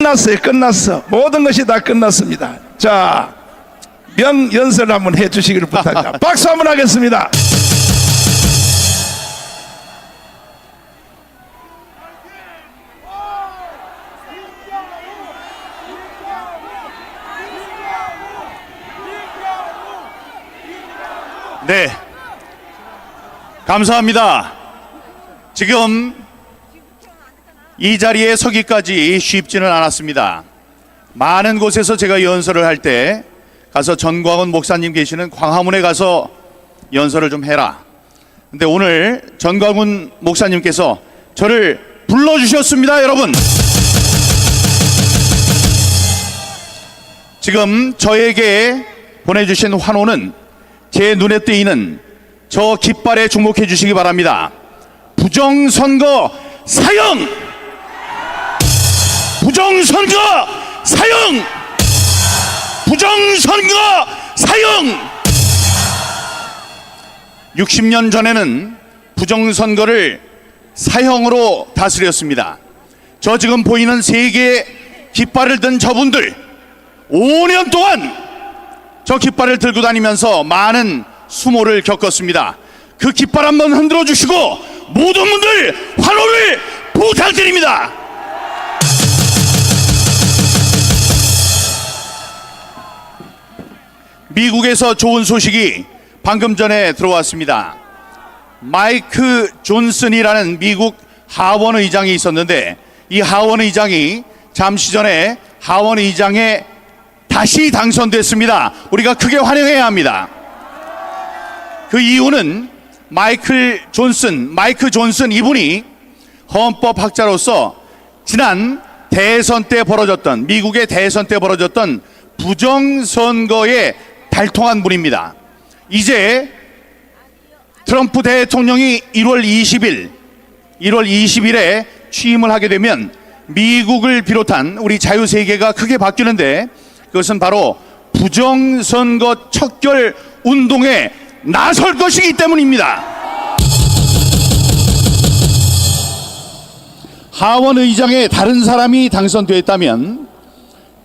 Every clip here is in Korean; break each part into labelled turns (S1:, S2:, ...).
S1: 끝났어요. 끝났어. 모든 것이 다 끝났습니다. 자, 명 연설 한번 해 주시기를 부탁합니다. 박수 한번 하겠습니다.
S2: 네. 감사합니다. 지금 이 자리에 서기까지 쉽지는 않았습니다. 많은 곳에서 제가 연설을 할 때 가서 전광훈 목사님 계시는 광화문에 가서 연설을 좀 해라. 근데 오늘 전광훈 목사님께서 저를 불러주셨습니다, 여러분. 지금 저에게 보내주신 환호는 제 눈에 띄는 저 깃발에 주목해 주시기 바랍니다. 부정선거 사형! 부정선거 사형! 부정선거 사형! 60년 전에는 부정선거를 사형으로 다스렸습니다. 저 지금 보이는 세 개의 깃발을 든 저분들 5년 동안 저 깃발을 들고 다니면서 많은 수모를 겪었습니다. 그 깃발 한번 흔들어 주시고 모든 분들 환호를 부탁드립니다. 미국에서 좋은 소식이 방금 전에 들어왔습니다. 마이크 존슨이라는 미국 하원 의장이 있었는데 이 하원 의장이 잠시 전에 하원 의장에 다시 당선됐습니다. 우리가 크게 환영해야 합니다. 그 이유는 마이클 존슨, 마이크 존슨 이분이 헌법학자로서 지난 대선 때 벌어졌던 미국의 대선 때 벌어졌던 부정선거에 달통한 분입니다. 이제 트럼프 대통령이 1월 20일, 1월 20일에 취임을 하게 되면 미국을 비롯한 우리 자유세계가 크게 바뀌는데 그것은 바로 부정선거 척결 운동에 나설 것이기 때문입니다. 하원 의장에 다른 사람이 당선되었다면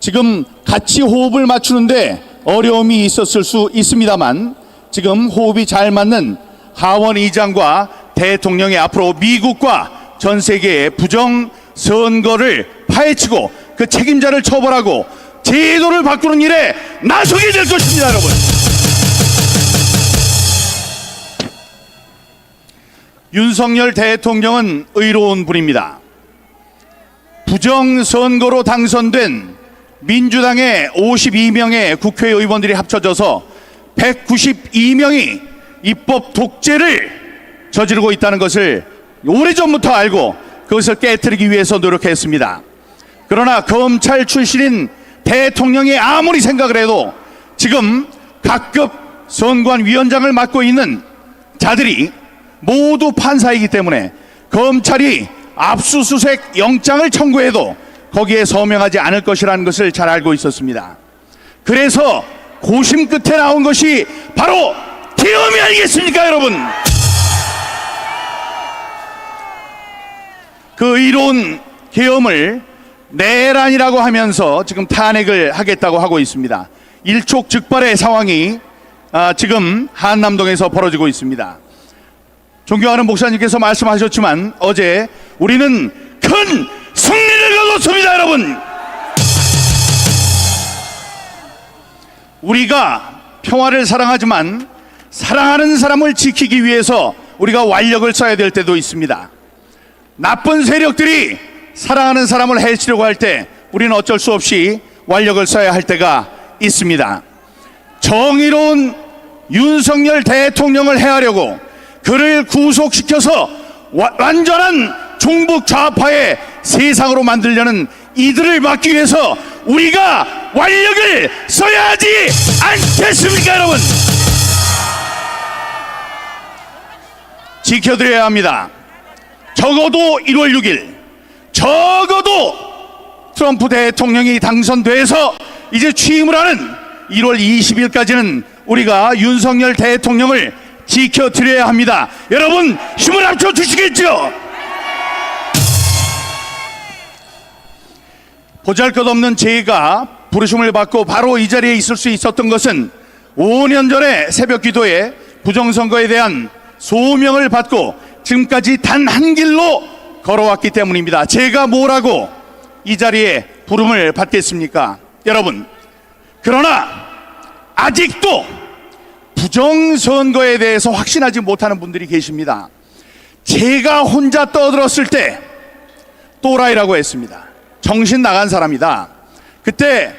S2: 지금 같이 호흡을 맞추는데 어려움이 있었을 수 있습니다만 지금 호흡이 잘 맞는 하원 의장과 대통령이 앞으로 미국과 전 세계의 부정 선거를 파헤치고 그 책임자를 처벌하고 제도를 바꾸는 일에 나서게 될 것입니다, 여러분. 윤석열 대통령은 의로운 분입니다. 부정선거로 당선된 민주당의 52명의 국회의원들이 합쳐져서 192명이 입법 독재를 저지르고 있다는 것을 오래전부터 알고 그것을 깨뜨리기 위해서 노력했습니다. 그러나 검찰 출신인 대통령이 아무리 생각을 해도 지금 각급 선관위원장을 맡고 있는 자들이 모두 판사이기 때문에 검찰이 압수수색 영장을 청구해도 거기에 서명하지 않을 것이라는 것을 잘 알고 있었습니다. 그래서 고심 끝에 나온 것이 바로 계엄이 아니겠습니까, 여러분? 그 의로운 계엄을 내란이라고 하면서 지금 탄핵을 하겠다고 하고 있습니다. 일촉즉발의 상황이 아, 지금 한남동에서 벌어지고 있습니다. 존경하는 목사님께서 말씀하셨지만 어제 우리는 큰 승리를 거뒀습니다, 여러분. 우리가 평화를 사랑하지만 사랑하는 사람을 지키기 위해서 우리가 완력을 써야 될 때도 있습니다. 나쁜 세력들이 사랑하는 사람을 해치려고 할 때 우리는 어쩔 수 없이 완력을 써야 할 때가 있습니다. 정의로운 윤석열 대통령을 해하려고 그를 구속시켜서 와- 완전한 종북 좌파의 세상으로 만들려는 이들을 막기 위해서 우리가 완력을 써야 하지 않겠습니까, 여러분? 지켜드려야 합니다. 적어도 1월 6일, 적어도 트럼프 대통령이 당선돼서 이제 취임을 하는 1월 20일까지는 우리가 윤석열 대통령을 지켜드려야 합니다. 여러분 힘을 합쳐 주시겠죠? 보잘것없는 제가 부르심을 받고 바로 이 자리에 있을 수 있었던 것은 5년 전에 새벽 기도에 부정선거에 대한 소명을 받고 지금까지 단 한 길로 걸어왔기 때문입니다. 제가 뭐라고 이 자리에 부름을 받겠습니까? 여러분, 그러나 아직도 부정선거에 대해서 확신하지 못하는 분들이 계십니다. 제가 혼자 떠들었을 때 또라이라고 했습니다. 정신 나간 사람이다. 그때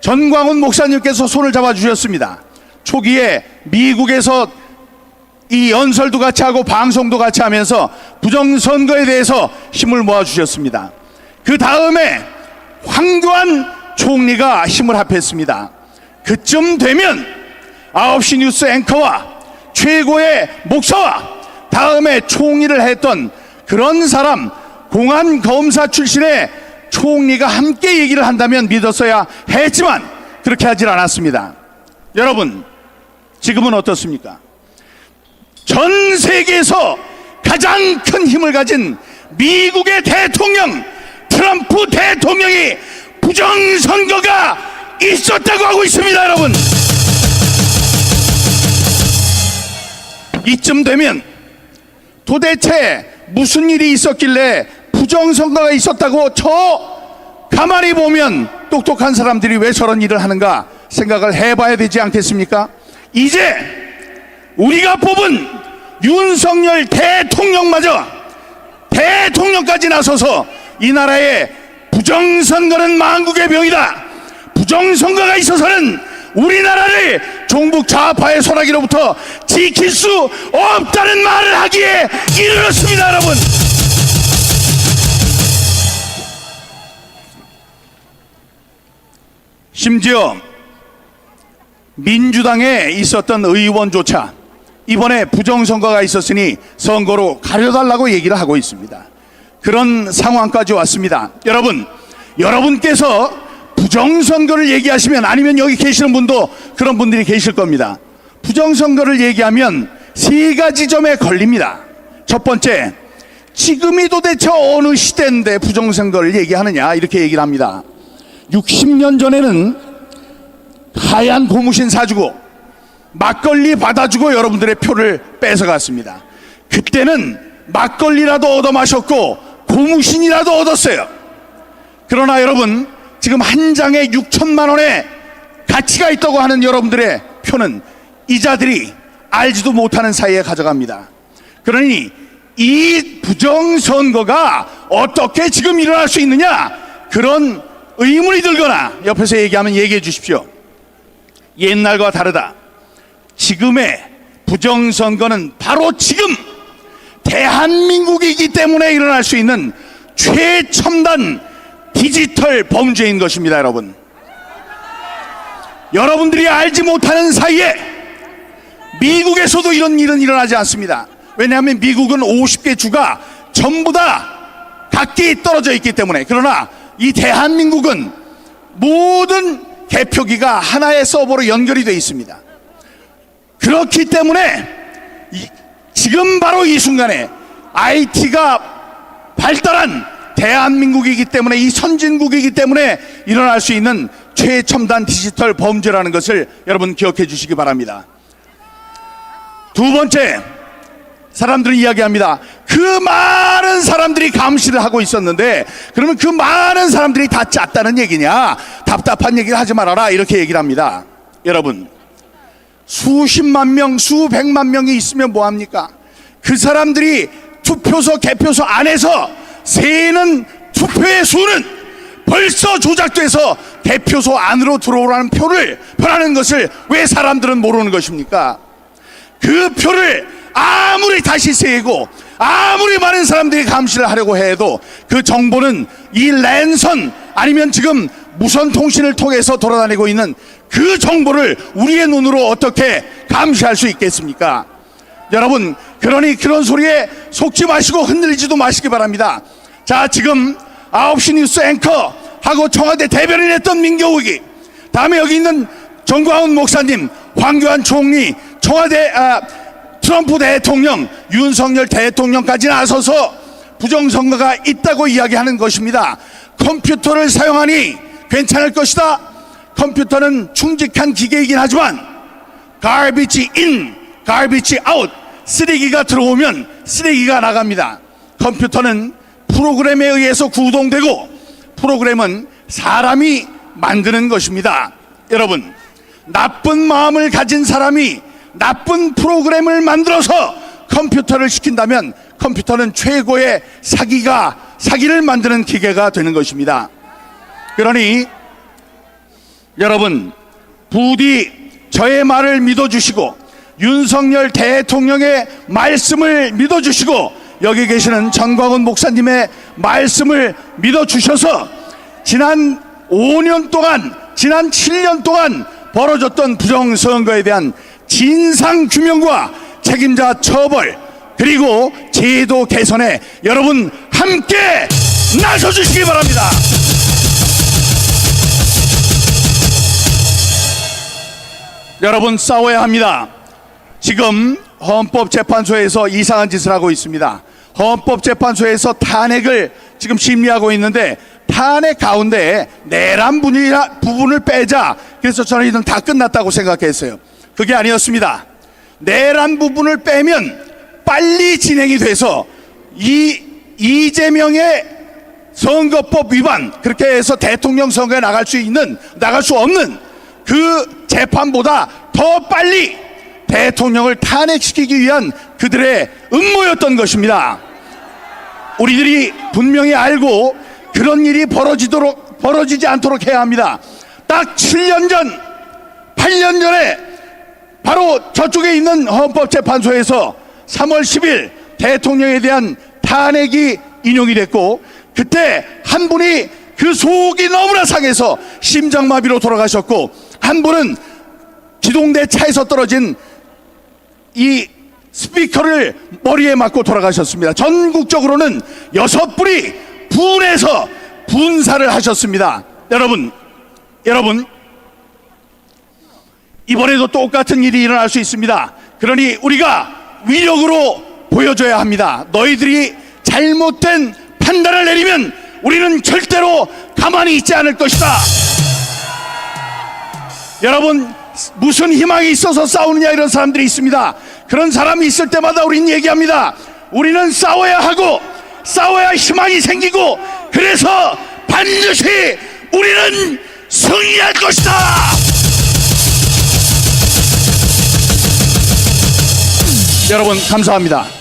S2: 전광훈 목사님께서 손을 잡아 주셨습니다. 초기에 미국에서 이 연설도 같이 하고 방송도 같이 하면서 부정선거에 대해서 힘을 모아 주셨습니다. 그 다음에 황교안 총리가 힘을 합했습니다. 그쯤 되면 9시 뉴스 앵커와 최고의 목사와 다음에 총리를 했던 그런 사람 공안 검사 출신의 총리가 함께 얘기를 한다면 믿었어야 했지만 그렇게 하질 않았습니다. 여러분 지금은 어떻습니까? 전 세계에서 가장 큰 힘을 가진 미국의 대통령 트럼프 대통령이 부정선거가 있었다고 하고 있습니다, 여러분. 이쯤 되면 도대체 무슨 일이 있었길래 부정선거가 있었다고 저 가만히 보면 똑똑한 사람들이 왜 저런 일을 하는가 생각을 해봐야 되지 않겠습니까? 이제 우리가 뽑은 윤석열 대통령마저 대통령까지 나서서 이 나라의 부정선거는 망국의 병이다. 부정선거가 있어서는 우리나라를 종북 좌파의 소나기로부터 지킬 수 없다는 말을 하기에 이르렀습니다, 여러분. 심지어 민주당에 있었던 의원조차 이번에 부정선거가 있었으니 선거로 가려달라고 얘기를 하고 있습니다. 그런 상황까지 왔습니다. 여러분, 여러분께서 부정선거를 얘기하시면 아니면 여기 계시는 분도 그런 분들이 계실 겁니다. 부정선거를 얘기하면 세 가지 점에 걸립니다. 첫 번째, 지금이 도대체 어느 시대인데 부정선거를 얘기하느냐 이렇게 얘기를 합니다. 60년 전에는 하얀 고무신 사주고 막걸리 받아주고 여러분들의 표를 뺏어갔습니다. 그때는 막걸리라도 얻어 마셨고 고무신이라도 얻었어요. 그러나 여러분 지금 한 장에 6천만 원의 가치가 있다고 하는 여러분들의 표는 이자들이 알지도 못하는 사이에 가져갑니다. 그러니 이 부정선거가 어떻게 지금 일어날 수 있느냐 그런 의문이 들거나 옆에서 얘기하면 얘기해 주십시오. 옛날과 다르다. 지금의 부정선거는 바로 지금 대한민국이기 때문에 일어날 수 있는 최첨단 디지털 범죄인 것입니다, 여러분. 여러분들이 알지 못하는 사이에 미국에서도 이런 일은 일어나지 않습니다. 왜냐하면 미국은 50개 주가 전부 다 각기 떨어져 있기 때문에. 그러나 이 대한민국은 모든 개표기가 하나의 서버로 연결이 되어 있습니다. 그렇기 때문에 이- 지금 바로 이 순간에 IT가 발달한 대한민국이기 때문에 이 선진국이기 때문에 일어날 수 있는 최첨단 디지털 범죄라는 것을 여러분 기억해 주시기 바랍니다. 두 번째, 사람들이 이야기합니다. 그 많은 사람들이 감시를 하고 있었는데, 그러면 그 많은 사람들이 다 짰다는 얘기냐? 답답한 얘기를 하지 말아라. 이렇게 얘기를 합니다. 여러분, 수십만 명, 수백만 명이 있으면 뭐 합니까? 그 사람들이 투표소, 개표소 안에서 세는 투표의 수는 벌써 조작돼서 개표소 안으로 들어오라는 표를 표라는 것을 왜 사람들은 모르는 것입니까? 그 표를 아무리 다시 세고 아무리 많은 사람들이 감시를 하려고 해도 그 정보는 이 랜선 아니면 지금 무선 통신을 통해서 돌아다니고 있는 그 정보를 우리의 눈으로 어떻게 감시할 수 있겠습니까? 여러분, 그러니 그런 소리에 속지 마시고 흔들리지도 마시기 바랍니다. 자, 지금 9시 뉴스 앵커 하고 청와대 대변인 했던 민경욱이 다음에 여기 있는 정광훈 목사님, 황교안 총리, 청와대 아, 트럼프 대통령, 윤석열 대통령까지 나서서 부정선거가 있다고 이야기하는 것입니다. 컴퓨터를 사용하니 괜찮을 것이다. 컴퓨터는 충직한 기계이긴 하지만 garbage in, garbage out 쓰레기가 들어오면 쓰레기가 나갑니다. 컴퓨터는 프로그램에 의해서 구동되고 프로그램은 사람이 만드는 것입니다. 여러분, 나쁜 마음을 가진 사람이 나쁜 프로그램을 만들어서 컴퓨터를 시킨다면 컴퓨터는 최고의 사기가 사기를 만드는 기계가 되는 것입니다. 그러니 여러분 부디 저의 말을 믿어주시고 윤석열 대통령의 말씀을 믿어주시고 여기 계시는 전광훈 목사님의 말씀을 믿어주셔서 지난 5년 동안 지난 7년 동안 벌어졌던 부정선거에 대한 진상 규명과 책임자 처벌 그리고 제도 개선에 여러분 함께 나서 주시기 바랍니다. 여러분 싸워야 합니다. 지금 헌법재판소에서 이상한 짓을 하고 있습니다. 헌법재판소에서 탄핵을 지금 심리하고 있는데 탄핵 가운데 내란 분이라 부분을 빼자. 그래서 저는 이건 다 끝났다고 생각했어요. 그게 아니었습니다. 내란 부분을 빼면 빨리 진행이 돼서 이 이재명의 선거법 위반 그렇게 해서 대통령 선거에 나갈 수 있는 나갈 수 없는 그 재판보다 더 빨리 대통령을 탄핵시키기 위한 그들의 음모였던 것입니다. 우리들이 분명히 알고 그런 일이 벌어지도록 벌어지지 않도록 해야 합니다. 딱 7년 전, 8년 전에 바로 저쪽에 있는 헌법재판소에서 3월 10일 대통령에 대한 탄핵이 인용이 됐고 그때 한 분이 그 속이 너무나 상해서 심장마비로 돌아가셨고 한 분은 기동대 차에서 떨어진 이 스피커를 머리에 맞고 돌아가셨습니다. 전국적으로는 여섯 분이 분해서 분사를 하셨습니다. 여러분, 여러분, 이번에도 똑같은 일이 일어날 수 있습니다. 그러니 우리가 위력으로 보여줘야 합니다. 너희들이 잘못된 판단을 내리면 우리는 절대로 가만히 있지 않을 것이다. 여러분 무슨 희망이 있어서 싸우느냐 이런 사람들이 있습니다. 그런 사람이 있을 때마다 우리는 얘기합니다. 우리는 싸워야 하고 싸워야 희망이 생기고 그래서 반드시 우리는 승리할 것이다. 여러분 감사합니다.